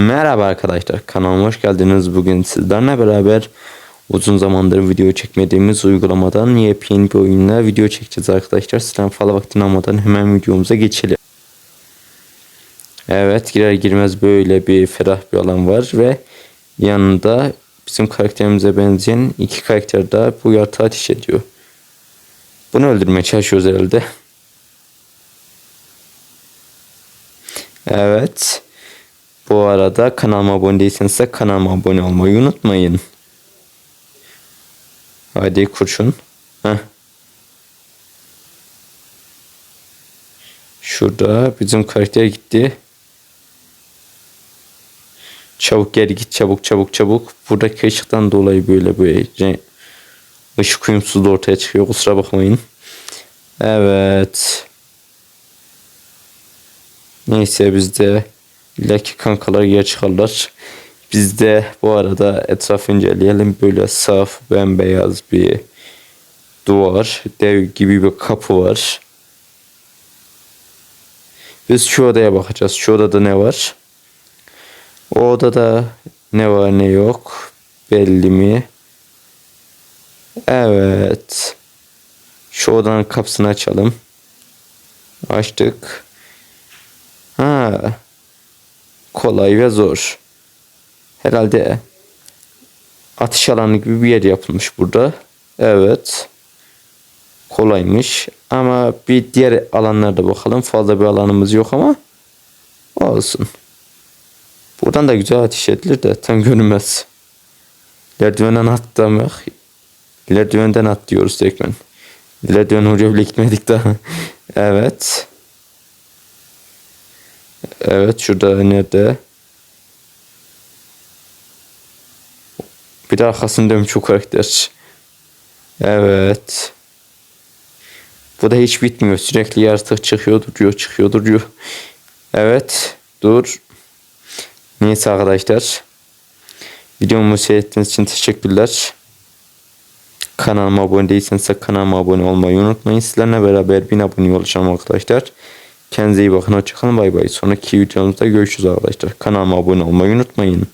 Merhaba arkadaşlar kanalıma hoş geldiniz. Bugün sizlerle beraber uzun zamandır video çekmediğimiz uygulamadan yepyeni bir oyunla video çekeceğiz arkadaşlar. Sizden fazla vaktini almadan hemen videomuza geçelim. Evet girer girmez böyle bir ferah bir alan var ve yanında bizim karakterimize benzeyen iki karakter daha bu yaratığı ateş ediyor. Bunu öldürmeye çalışıyoruz herhalde. Evet. Bu arada kanalıma abone değilseniz de kanalıma abone olmayı unutmayın. Hadi kurşun. Heh. Şurada bizim karakter gitti. Çabuk geri git çabuk çabuk çabuk. Buradaki ışıktan dolayı böyle böyle ışık uyumsuzluğu ortaya çıkıyor. Kusura bakmayın. Evet. Neyse biz de illaki kankalar yer çıkarlar. Biz de bu arada etrafı inceleyelim. Böyle saf bembeyaz bir duvar. Dev gibi bir kapı var. Biz şu odaya bakacağız. Şu odada ne var? O odada ne var ne yok. Belli mi? Evet. Şu odanın kapısını açalım. Açtık. Ha. Kolay ve zor. Herhalde atış alanı gibi bir yer yapılmış burada. Evet. Kolaymış. Ama bir diğer alanlarda bakalım. Fazla bir alanımız yok ama olsun. Buradan da güzel ateş edilir de tam görünmez. Merdivenden atlamak. Merdivenden at diyoruz tekmen. Merdiven oraya gitmedik daha. evet. Evet şurada nerede? Bir de arkasını dönmüş o karakter. Evet. Bu da hiç bitmiyor. Sürekli yaratık çıkıyor duruyor çıkıyor duruyor. Evet. Dur. Neyse arkadaşlar. Videomu seyrettiğiniz için teşekkürler. Kanalıma abone değilseniz de kanalıma abone olmayı unutmayın. Sizlerle beraber 1000 abone olacağım arkadaşlar. Kendinize iyi bakın. Hoşçakalın. Bay bay. Sonraki videomuzda görüşürüz arkadaşlar. Kanalıma abone olmayı unutmayın.